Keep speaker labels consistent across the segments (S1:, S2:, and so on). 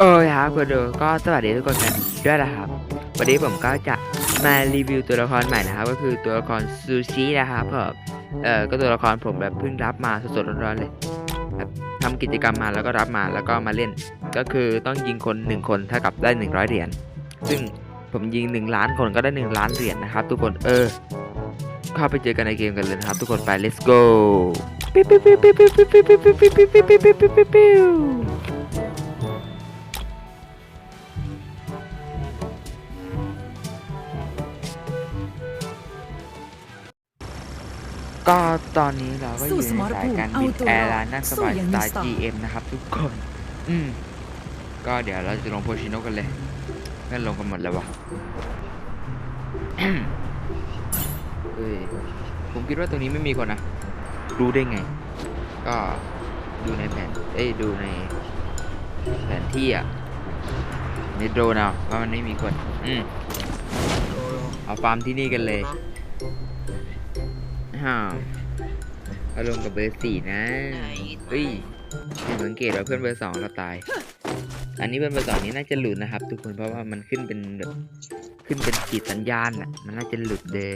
S1: โอ้ยครับคุณดูก็สวัสดีทุกคนกันด้วยนะครับ วันนี้ผมก็จะมารีวิวตัวละครใหม่นะครับ ก็คือตัวละครซูชินะครับผมเออก็ตัวละครผมแบบเพิ่งรับมาสดๆร้อนๆเลยทำกิจกรรมมาแล้วก็รับมาแล้วก็มาเล่น ก็คือต้องยิงคนหนึ่งคนเท่ากับได้ 100 เหรียญซึ่งผมยิง 1 ล้านคนก็ได้ 1 ล้านเหรียญนะครับทุกคนเออ เข้าไปเจอกันในเกมกันเลยนะครับ ทุกคนไป let's go ปิ๊บปิ๊บปิ๊บปิ๊บปิ๊บปิ๊บปิ๊บปิ๊บปิ๊บปิ๊บ ก็ตอนนี้เราก็อยู่ในสายการบินแอร์ไลน์นั่งสบายสไตล์ GM นะครับทุกคน อืม ก็เดี๋ยวเราจะลงโพชิโนกันเลยเพื่อนลงกันหมดแล้ววะเฮ้ยผมคิดว่าตรงนี้ไม่มีคนนะ รู้ได้ไง ก็ดูในแผน เอ้ยดูในแผนที่อะในโดรนเอาว่ามันไม่มีคน อืมเอาฟาร์มที่นี่กันเลย ฮ่าเอาลงกับเบอร์สี่นะเฮ้ยผมสังเกตว่าเพื่อนเบอร์สองเราตาย อันนี้เพื่อนเบอร์สองนี้น่าจะหลุดนะครับ ทุกคนเพราะว่ามันขึ้นเป็นแบบขึ้นเป็นขีดสัญญาณอะ มันน่าจะหลุดเดย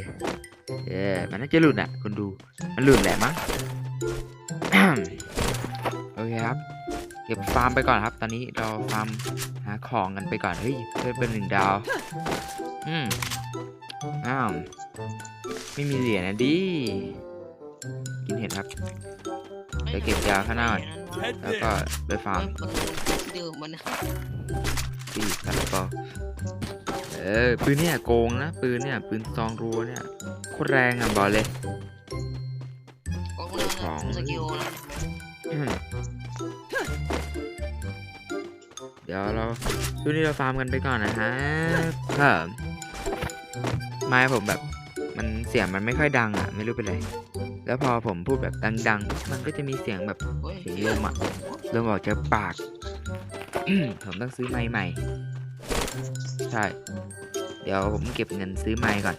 S1: เออมันน่าจะหลุดอะคนดูมันหลุดแหละมั้งโอเคครับเก็บฟาร์มไปก่อนครับ ตอนนี้เราฟาร์มหาของกันไปก่อนเฮ้ยเพื่อนเป็นหนึ่งดาวอืมอ้าว ไม่มีเหรียญนะดิ กินเห็ดครับ เดี๋ยวเก็บยาข้างหน้าก่อนแล้วก็ไปฟาร์ม
S2: เดิมมัน
S1: ตีกันแล้วก็เออปืนเนี่ยโกงนะ ปืนเนี่ยปืนซองรัวเนี่ยโคตรแรงอะบอกเลย
S2: ของสกิลนะ
S1: อืมเดี๋ยวเราช่วงนี้เราฟาร์มกันไปก่อนนะฮะเพิ่มไม้ผมแบบ มันเสียงมันไม่ค่อยดังอะ ไม่รู้เป็นไร แล้วพอผมพูดแบบดังๆ มันก็จะมีเสียงแบบเสียงลมอะลมออกจากปาก ผมต้องซื้อไม้ใหม่ ใช่ เดี๋ยวผมเก็บเงินซื้อไม้ก่อน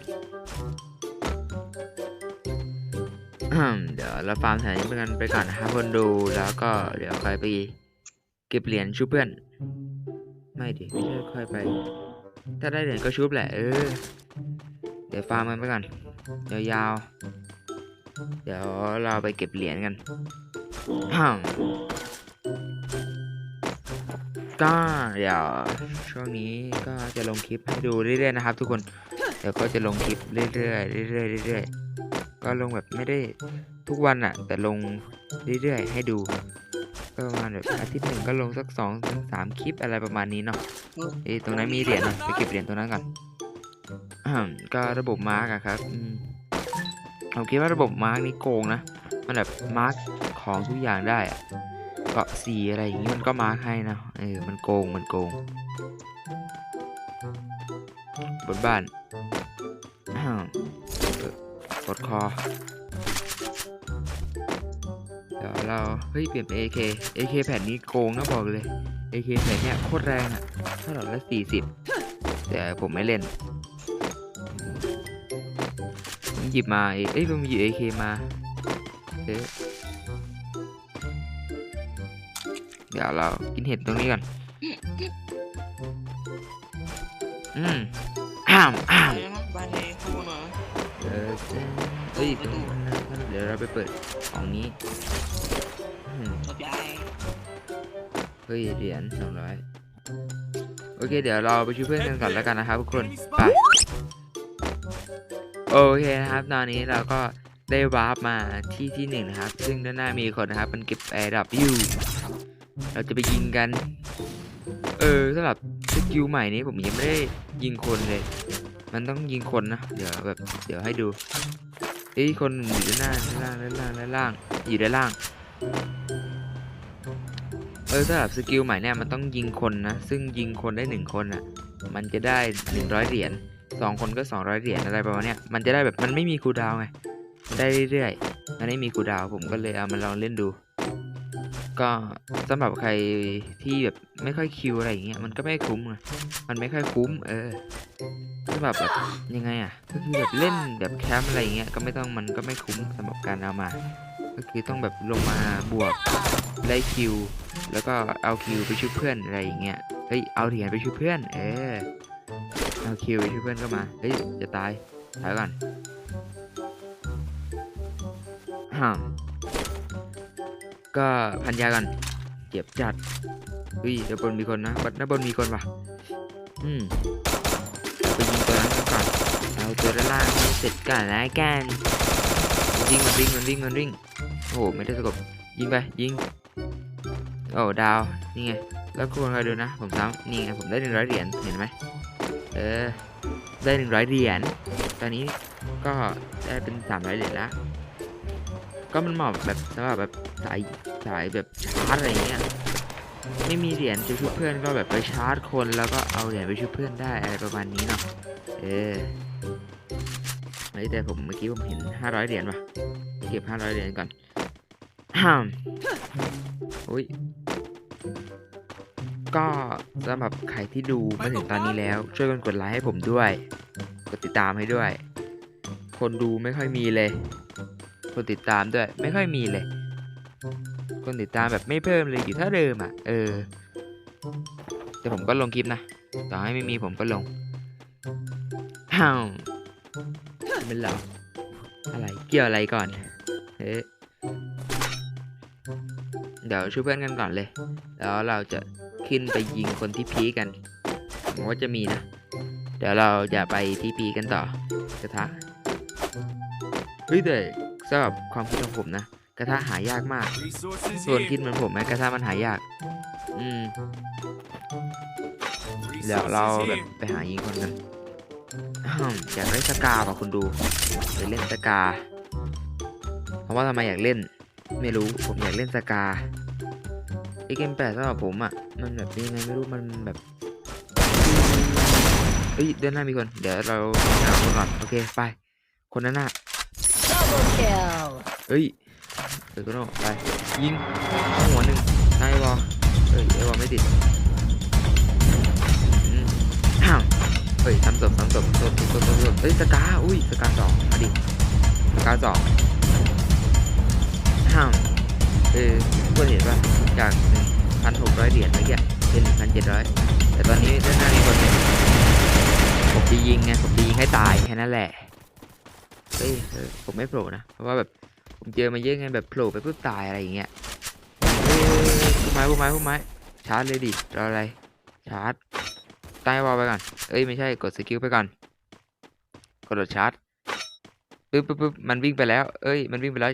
S1: อืมเดี๋ยวเราฟาร์มแถวนี้ไปกันไปก่อนนะครับคนดู แล้วก็เดี๋ยวค่อยไปเก็บเหรียญชุบเพื่อน ไม่ดิไม่ใช่ค่อยไป ถ้าได้เหรียญก็ชุบแหละเออ เดี๋ยวฟาร์มกันไปก่อนยาวๆ เดี๋ยวเราไปเก็บเหรียญกันอืมก็เดี๋ยวช่วงนี้ก็จะลงคลิปให้ดูเรื่อยๆนะครับ ทุกคนเดี๋ยวก็จะลงคลิปเรื่อยๆเรื่อยๆเรื่อยๆก็ลงแบบไม่ได้ทุกวันอะแต่ลงเรื่อยๆให้ดูก็ประมาณแบบอาทิตย์หนึ่งก็ลงสักสองถึงสามคลิปอะไรประมาณนี้เนาะเอ้ตรงนั้นมีเหรียญนะไปเก็บเหรียญตรงนั้นก่อน ก็ระบบมาร์กอะครับผมคิดว่าระบบมาร์กนี่โกงนะ มันแบบมาร์กของทุกอย่างได้อะเกาะสีอะไรอย่างงี้มันก็มาร์กให้นะ เออ มันโกง มันโกง บนบ้านอ้าวเออกดคอ เดี๋ยวเรา เฮ้ย เปลี่ยนเป็น AK AK แผ่นนี้โกงนะบอกเลย AK แผ่นเนี้ยโคตรแรงอะเท่าไหร่ละสี่สิบแต่ผมไม่เล่น หยิบมาเองเอ้ยผมหยิบ AK มาเอ๊ะเดี๋ยวเรากินเห็ดตรงนี้ก่อนอืมอ้ามอ้าม
S2: บ้านเลยพูดหน่อย
S1: เออเอ้ยตรงนี้นะเดี๋ยวเราไปเปิดของนี้อืม
S2: จบยาย
S1: เฮ้ยเหรียญสองร้อยโอเค เดี๋ยวเราไปช่วยเพื่อนกันก่อนแล้วกันนะครับทุกคน ไป โอเคนะครับ ตอนนี้เราก็ได้วาร์ปมาที่ที่หนึ่งนะครับ ซึ่งด้านหน้ามีคนนะครับ มันเก็บแอร์ดับอยู่ เราจะไปยิงกัน เออสำหรับสกิลใหม่นี้ผมยังไม่ได้ยิงคนเลย มันต้องยิงคนนะ เดี๋ยวแบบ เดี๋ยวให้ดูเอ้ยคนอยู่ด้านหน้าด้านล่างด้านล่างด้านล่างอยู่ด้านล่าง เออสำหรับสกิลใหม่เนี่ยมันต้องยิงคนนะ ซึ่งยิงคนได้หนึ่งคนอะ มันจะได้หนึ่งร้อยเหรียญ สองคนก็สองร้อยเหรียญอะไรประมาณเนี้ยมันจะได้แบบมันไม่มีคูดาวไงได้เรื่อยๆมันไม่มีคูดาวผมก็เลยเอามาลองเล่นดู ก็สำหรับใครที่แบบไม่ค่อยคิวอะไรอย่างเงี้ยมันก็ไม่คุ้มไงมันไม่ค่อยคุ้ม เออสำหรับแบบยังไงอะก็คือแบบเล่นแบบแคมป์อะไรอย่างเงี้ยก็ไม่ต้องมันก็ไม่คุ้มสำหรับการเอามา ก็คือต้องแบบลงมาบวกไล่คิว แล้วก็เอาคิวไปช่วยเพื่อนอะไรอย่างเงี้ยเฮ้ยเอาเหรียญไปช่วยเพื่อน เออ เอาคิวไปช่เพื่อนก็มา เฮ้ย จะตายตายก่อนฮ่าก็พันยากันเจ็บจัดเฮ้ยด้านบนมีคนนะด้านบนมีคนว่ะ อืมไปยิงตัวนั้นก่อนเอาตัวด้านล่างให้เสร็จก่อนนะกันวิ่งมันวิ่งมันวิ่งมันวิ่งโอ้โหไม่ได้สกบยิงไปยิงโอ้ดาวนี่ไงแล้วคุณคอยดูนะ ผมซ้ำนี่ไงผมได้หนึ่งร้อยเหรียญเห็นไหม เออ ได้หนึ่งร้อยเหรียญ ตอนนี้ก็ได้เป็นสามร้อยเหรียญละ ก็มันเหมาะแบบสำหรับแบบสายสายแบบชาร์จอะไรเงี้ย ไม่มีเหรียญจะช่วยเพื่อนก็แบบไปชาร์จคนแล้วก็เอาเหรียญไปช่วยเพื่อนได้อะไรประมาณนี้เนาะ เออเฮ้ยแต่ผมเมื่อกี้ผมเห็นห้าร้อยเหรียญว่ะ เก็บห้าร้อยเหรียญก่อนห้ามอุ้ย ก็สำหรับใครที่ดูมาถึงตอนนี้แล้ว ช่วยกันกดไลค์ให้ผมด้วย กดติดตามให้ด้วย คนดูไม่ค่อยมีเลย คนติดตามด้วยไม่ค่อยมีเลย คนติดตามแบบไม่เพิ่มเลยอยู่เท่าเดิมอะ เออ แต่ผมก็ลงคลิปนะ ต่อให้ไม่มีผมก็ลงอ้าวเป็นเหรออะไรเกี่ยวอะไรก่อนเฮ้ยเดี๋ยวช่วยเพื่อนกันก่อนเลย แล้วเราจะ ขึ้นไปยิงคนที่พีกันผมว่าจะมีนะ เดี๋ยวเราจะไปที่พีกันต่อกระทะเฮ้ยแต่สำหรับความคิดของผมนะกระทะหายากมาก ส่วนคิดเหมือนผมไหมกระทะมันหายาก อืมเดี๋ยวเราแบบไปหายิงคนกันอ้าวอยากเล่นสกาป่ะคุณดูไปเล่นสกาเพราะว่าทำไมอยากเล่น ไม่รู้ผมอยากเล่นสกา ไอเกมแปดสำหรับผมอะ มันแบบยังไงไม่รู้ มันแบบเฮ้ยเดินหน้ามีคน เดี๋ยวเราหาคนก่อนโอเค ไป คนนั้นน่ะ
S2: double kill
S1: เฮ้ยเดี๋ยวก็ต้องไป ยิงเข้าหัวหนึ่งนายบอลเฮ้ยไอ้บอลไม่ติดอืมอ้าวเฮ้ยทำศพทำศพศพศพศพศพเฮ้ยสกาอุ้ยสกาสองมาดิสกาสองอ้าว เออเพื่อนเห็นป่ะจากหนึ่งพันหกร้อยเหรียญเมื่อกี้เป็นหนึ่งพันเจ็ดร้อยแต่ตอนนี้ด้านหน้ามีคนหนึ่งผมจะยิงไงผมจะยิงให้ตายแค่นั้นแหละเฮ้ยผมไม่โผล่นะ เพราะว่าแบบผมเจอมาเยอะไงแบบโผล่ไปปุ๊บตายอะไรอย่างเงี้ยเฮ้ยพุ่มไม้พุ่มไม้พุ่มไม้ชาร์จเลยดิรออะไร ชาร์จใต้วอลไปก่อนเอ้ยไม่ใช่กดสกิลไปก่อนกดโดดชาร์จปึ๊บปึ๊บปึ๊บมันวิ่งไปแล้ว เอ้ย มันวิ่งไปแล้ว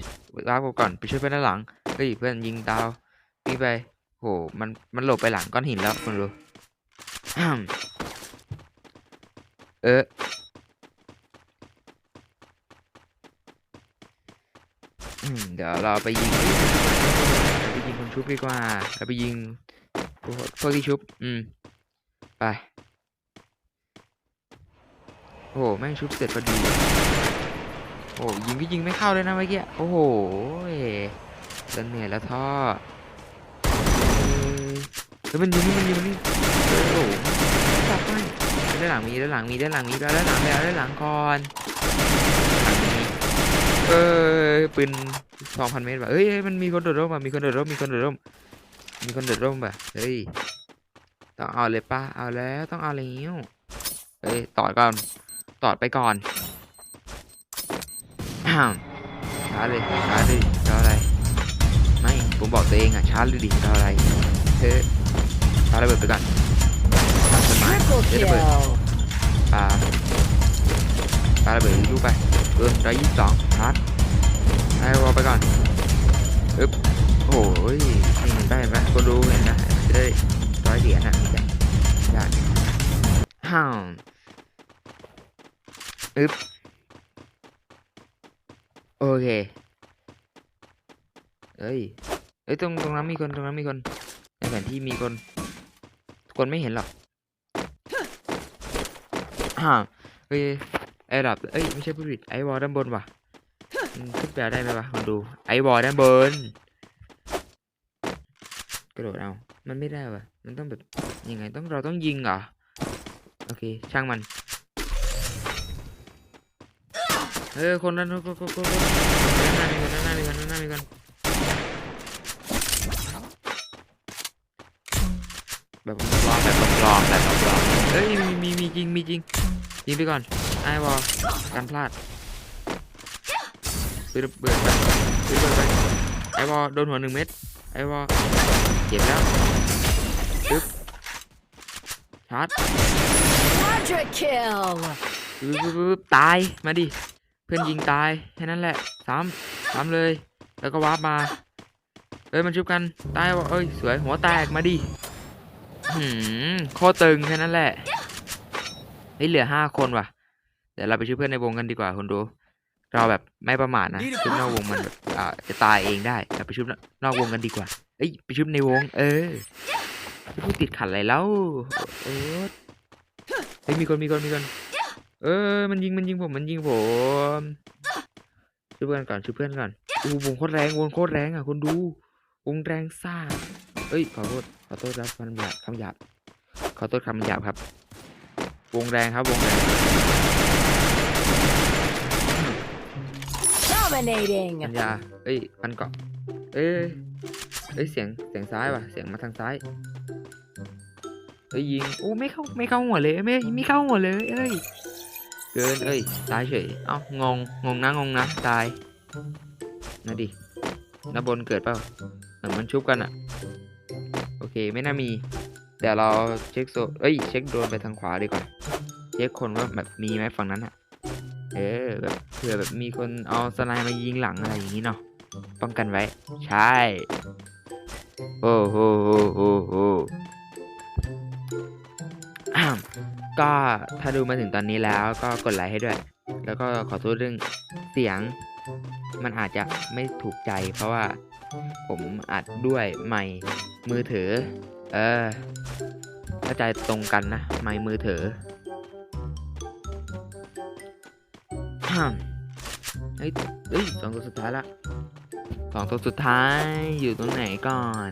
S1: วาร์ปก่อน ไปช่วยเพื่อนด้านหลัง เฮ้ยเพื่อนยิงดาววิ่งไปโหมันมันหลบไปหลังก้อนหินแล้วคุณรู้เออเดี๋ยวเราไปยิงไปยิงคนชุบดีกว่าเราไปยิงพวกที่ชุบ อืม ไป โอ้โห แม่งชุบเสร็จพอดี โอ้ยิงก็ยิงไม่เข้าเลยนะเมื่อกี้ โอ้โห เดินเหนื่อยแล้วท่อเอ้ยมันยิงมันยิงมันนี่โอ้โหจับไม่ด้านหลังมีด้านหลังมีด้านหลังมีด้านหลังไปเอาด้านหลังก่อนเอ้ยปืนสองพันเมตรว่ะเอ้ยมันมีคนโดดร่มว่ะมีคนโดดร่มมีคนโดดร่มมีคนโดดร่มว่ะเฮ้ยต้องเอาเลยป้าเอาแล้วต้องเอาแล้วเฮ้ยตอดก่อนตอดไปก่อนอ้าวช้าเลยช้าเลย ผมบอกตัวเองอะชาเลยดิรออะไรเฮ้ยช้าร์จระเบิดไปก่อนตัดต้นไม้เดี๋ยวระเบิดปาปาระเบิดลูกไปเกินร้อยยี่สิบสองชาร์จให้วอไปก่อนอึ๊บโอ้ยนี่เห็นปะเห็นปะก็รู้เห็นนะจะได้ร้อยเหรียญอะมีแต่ยากห้าวอึ๊บโอเค เอ้ย เอ้ยตรงตรงนั้นมีคนตรงนั้นมีคนในแผนที่มีคนคนไม่เห็นหรอกอ่าเฮ้ยไอ้ดับเอ้ยไม่ใช่ผู้ผิดไอ้วอลด้านบนว่ะขึ้นไปได้ไหมวะลองดูไอ้วอลด้านบนกระโดดเอา มันไม่ได้ว่ะ มันต้องแบบยังไงต้องเราต้องยิงเหรอ โอเค ช่างมัน เออคนนั้นคนคนคนคนด้านหน้ามีคนด้านหน้ามีคนหน้ามีคน แบบลองแบบลองแบบลองเอ้ยมีมีมีจริงมีจริงยิงไปก่อนไอ้วอลการพลาดปืนเบิดไปปืนเบิดไปไอ้วอลโดนหัวหนึ่งเม็ดไอ้วอลเจ็บแล้วปึ๊บชาร์จ
S2: Quadra kill.
S1: ปึ๊บปึ๊บปึ๊บตายมาดิเพื่อนยิงตายแค่นั้นแหละซ้ำซ้ำเลย แล้วก็วาร์ปมาเอ้ยมันชุบกันตายวะเอ้ยสวยหัวแตกมาดิ หืมโคตรตึงแค่นั้นแหละเฮ้ยเหลือห้าคนว่ะ เดี๋ยวเราไปช่วยเพื่อนในวงกันดีกว่าคนดู เราแบบไม่ประมาทนะชุบนอกวงมันแบบอ่าจะตายเองได้เราไปชุบนอกวงกันดีกว่าเอ้ยไปชุบในวง เออไม่พูดติดขัดอะไรแล้วเออเฮ้ยมีคนมีคนมีคน เออ มันยิงมันยิงผมมันยิงผมช่วยเพื่อนก่อนช่วยเพื่อนก่อนอู้วงโคตรแรงวงโคตรแรงอะคนดูวงแรงซ่าเอ้ยขอโทษขอโทษครับคำหยาบคำหยาบขอโทษคำหยาบครับ วงแรงครับวงแรง
S2: Dominating.
S1: ปัญญาเอ้ยมันเกาะเอ้ยเอ้ยเสียงเสียงซ้ายว่ะเสียงมาทางซ้ายเอ้ยยิงโอ้ไม่เข้าไม่เข้าหัวเลยไม่ไม่เข้าหัวเลยเอ้ยเกินเอ้ยตายเฉยเอ้างงงงนะงงนะตายนะดินาบนเกิดเปล่าเหมือนมันชุบกันอะโอ เคไม่น่ามี เดี๋ยวเราเช็คโซเอ้ยเช็คโดรนไปทางขวาดีกว่าเช็คคนว่าแบบมีไหมฝั่งนั้นอะเออแบบเผื่อแบบมีคนเอาสไนด์มายิงหลังอะไรอย่างนี้เนาะป้องกันไว้ ใช่โอ้โหโหโหโหอ้าวก็ถ้าดูมาถึงตอนนี้แล้วก็กดไลค์ให้ด้วย แล้วก็ขอโทษเรื่องเสียงมันอาจจะไม่ถูกใจเพราะว่าผมอัดด้วยไมค์ มือถือ เออเข้าใจตรงกันนะ ไมค์มือถือเฮ้ยเฮ้ยสองตัวสุดท้ายละสองตัวสุดท้ายอยู่ตรงไหนก่อน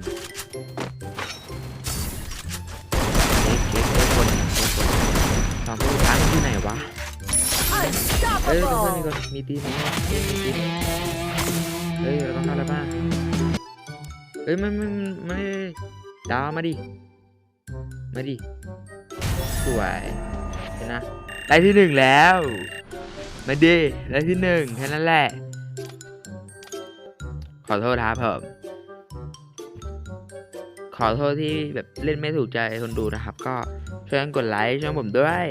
S1: เช็คเช็คเช็คคนเช็คคนสองตัวสุดท้ายอยู่ไหนวะเอ้ยเพื่อนๆมี
S2: Unstoppable.
S1: คนมีตีนมีตีนเฮ้ยเราต้องเข้าแล้วป่ะ เอ้ยมันมันมันไม่ดาวมาดิ มาดิ สวยเห็นนะ ได้ที่หนึ่งแล้ว มาดิ ได้ที่หนึ่งแค่นั้นแหละ ขอโทษครับผมขอโทษที่แบบเล่นไม่ถูกใจคนดูนะครับ ก็ช่วยกันกดไลค์ช่องผมด้วย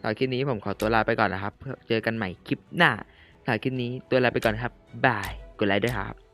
S1: สำหรับคลิปนี้ผมขอตัวลาไปก่อนนะครับ เจอกันใหม่คลิปหน้าสำหรับคลิปนี้ตัวลาไปก่อนครับ บาย กดไลค์ด้วยครับ